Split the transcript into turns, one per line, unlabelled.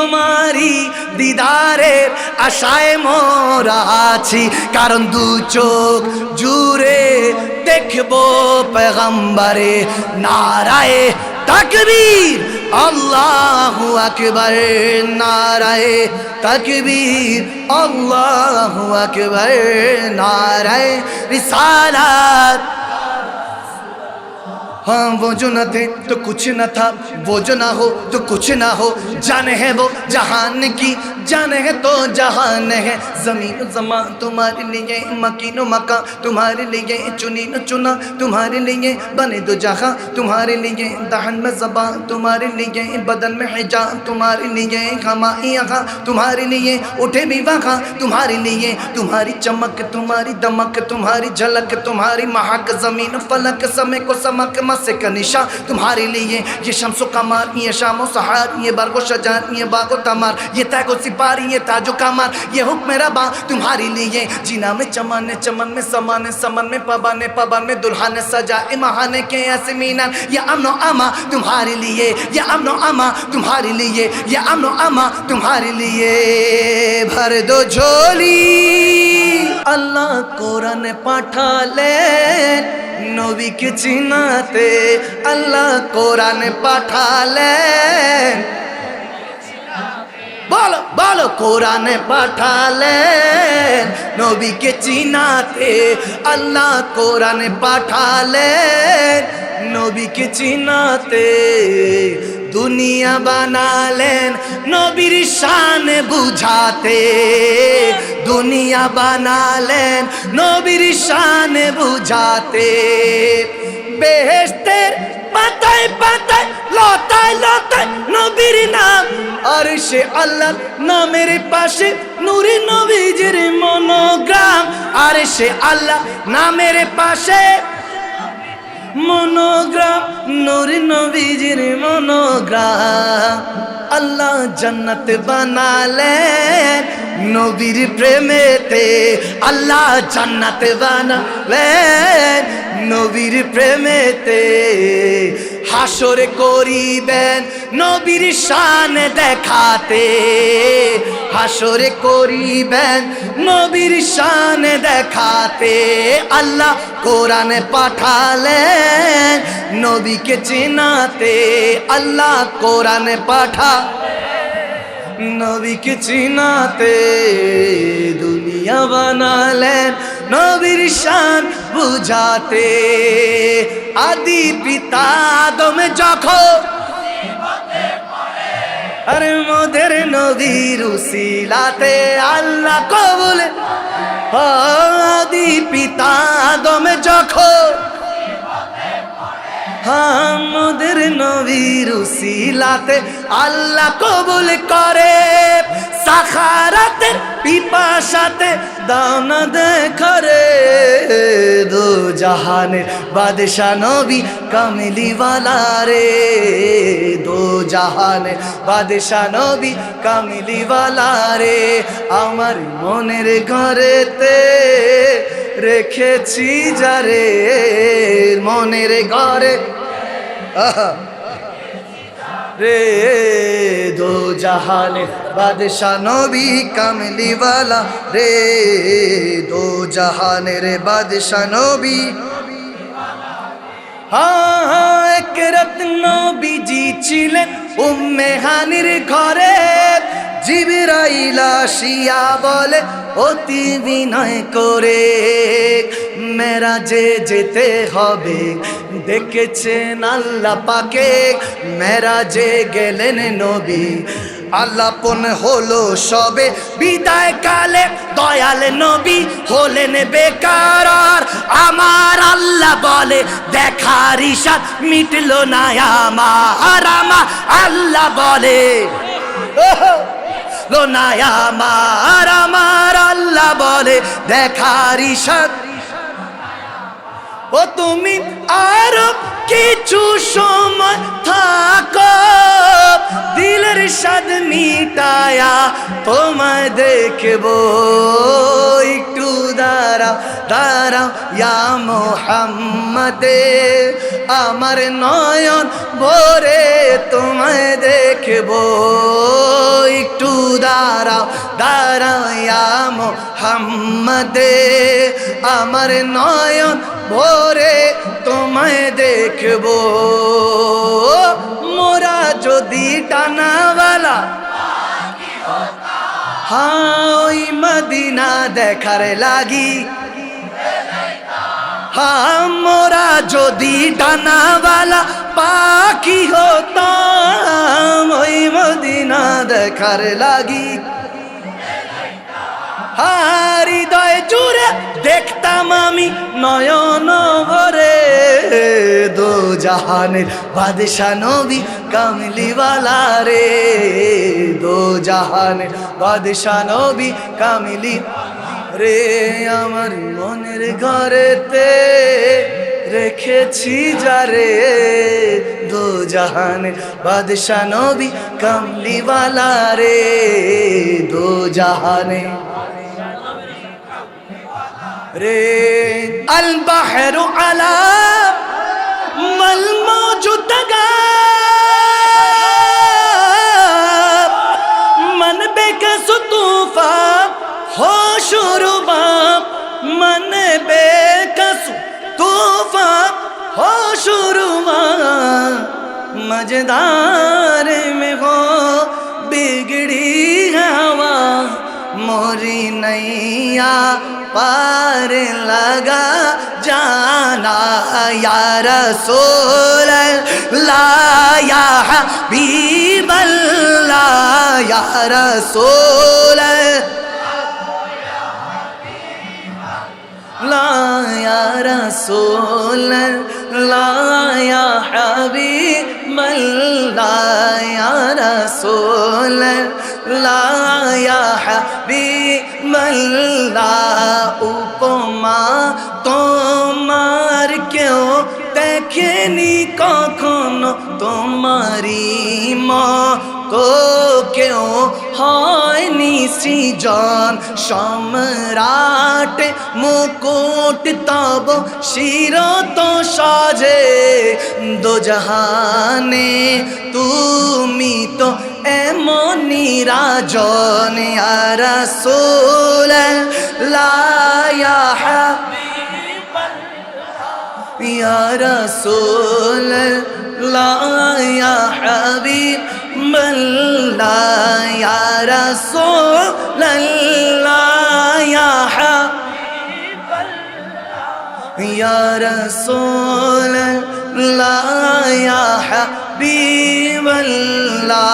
তোমারই দিদারের আশায় মোরা আছি, কারণ দু চোখ জুড়ে দেখব পেগম্বরে নারায়ে তাকবীর, আল্লাহু আকবার, নারায়ে তাকবীর, আল্লাহু আকবার, নারায়ে রিসালাত। हाँ वो जो न थे तो कुछ न था, वो जो ना हो तो कुछ ना हो। जाने है वो जहान की, जाने है तो जहान है। ज़मीन जमा तुम्हारे लिए, मकीन मका तुम्हारे लिए, चुनी न चुना तुम्हारे लिए, बने दो जहाँ तुम्हारे लिए। दहन में जबा तुम्हारे लिए, बदन में हिजा तुम्हारे लिए। हमा यहाँ तुम्हारे लिए, उठे भी वहाँ तुम्हारे लिए। तुम्हारी चमक, तुम्हारी दमक, तुम्हारी झलक, तुम्हारी महक, ज़मीन फलक, समय को समक मसे का निशा तुम्हारे लिए ये शमसो कमार ये शामो सहार ये बारगो शजार ये बागो तमार ये तैगो सिपारी ये ताजो कमार ये हुक्म रबा तुम्हारे लिए जीना में चमन चमन में समान समन में पबाने पबान में दुल्हन सजाए महाने के ऐसे मीनार ये अमनो अमा तुम्हारे लिए ये अमनो अमा तुम्हारे लिए ये अमनो अमा तुम्हारे लिए भर दो झोली আল্লাহ কোরআন পাঠালেন নবীকে চিনাতে আল্লাহ কোরআন পাঠালেন। বলো বলো, কোরআনে পাঠালেন। নবীকে চিনাতে আল্লাহ কোরআনে পাঠালেন। নবীকে চিনাতে দুনিয়া বানালেন নবীর শান বুঝাতে। দুনিয়া বানালেন নবীর শান বুঝাতে। বেহেস্তের পাতায় পাতায়, লতায় লতায় নবীর নাম। আর সে আল্লাহ নামের পাশে নুরি নবীজির মনোগ্রাম। আর সে আল্লাহ নামের পাশে মনোগ্রাম নূর নবীজির মনোগ্রাম। আল্লাহ জন্নত বানালেন নবীর প্রেমেতে। আল্লাহ জান্নাত বানালেন নবীর প্রেমেতে। হাসরে করিবেন নবীর শান দেখাতে। হাসরে করিবেন নবীর শান দেখাতে। আল্লাহ কোরআন পাঠালেন নবীকে চিনাতে। আল্লাহ কোরআন পাঠা নবীকে চিনাতে। দুনিয়া বানালেন নবীর শান বুঝাতে। আদি পিতা দমে যখন আরে মোদের নবীর উসিলাতে আল্লাহ কবুল আদি পিতা দমে যখন আমাদের নবীর উসিলাতে আল্লাহ কবুল করে। সাখারাতে পিপাসাতে দানা দেখরে দো জাহানের বাদশা নবী কামিলিওয়ালা রে দো জাহানের বাদশা নবী কামিলিওয়ালা রে, আমার মনের ঘরেতে রেখেছি যারে মনের ঘরে। রে জাহানে বাদশা নবী কামলিওয়ালা রে। দো জাহানের বাদশা নবী। হ্যাঁ এক রত্ন বিজি ছিলেন ঘরে। জিবরাইলা শিয়া বলে, অতি বিনয় করে মেরা যে যেতে হবে। দেখেছেন আল্লাহ পাকে মেরা যে গেলেন নবী। আল্লাপন হলো সবে বিদায় কালে, দয়াল নবী হলেন বেকার। আমার আল্লাহ বলে, দেখার ইশার মিটলো না আমার। আমার আল্লাহ বলে না, আমার আমার আল্লাহ বলে দেখার ইশার ও তুমি আরও কিছু সময় থাকো, দিলের স্বাদ মিটায়া তোমায় দেখব। একটু দাঁড়াও দাঁড়াও, ইয়া মোহাম্মদে, আমার নয়ন ভরে তোমায় দেখব। ইয়া মোহাম্মদে, আমার নয়ন ভরে তোমায় দেখব। মোরা যদি টানাওয়ালা হ্যাঁ ওই মদিনা দেখার লাগি। হ্যাঁ মোরা যদি ডানাওয়ালা পাখি হতাম, ওই মদিনা দেখার লাগি। হৃদয় জুড়ে দেখতাম আমি নয়ন ভরে। দো জাহানের বাদশা নবী কামলিওয়ালা রে। দো জাহানের বাদশা নবী কামলি রে। আমার মনের ঘরেতে রেখেছি যারে। দো জাহানের বাদশা নবী কামলিওয়ালা রে। দো জাহানে রে। আল বাহরু আলা মাল মৌজুদ মন বেকস তুফা হো শুরুবা মন বেকস তুফা হো শুরুবা মজদার पार लगा जाना या रसूल लाया हबीब अल्लाह या रसूल ला या रसूल ला या हबीब अल्लाह या रसूल ला আল্লাহ উপমা তোমার কেউ দেখেনি কখনো তোমারি মতো কেউ হয়নি সৃজন সম্রাট মুকুট তব শির তো সাজে দোজাহানে তুমি তো এমনি রাজন রসুল লায়া ইয়া রসুল লায়া হাবিব মল্লা ইয়া রসুল লায়া হাবিব ইয়া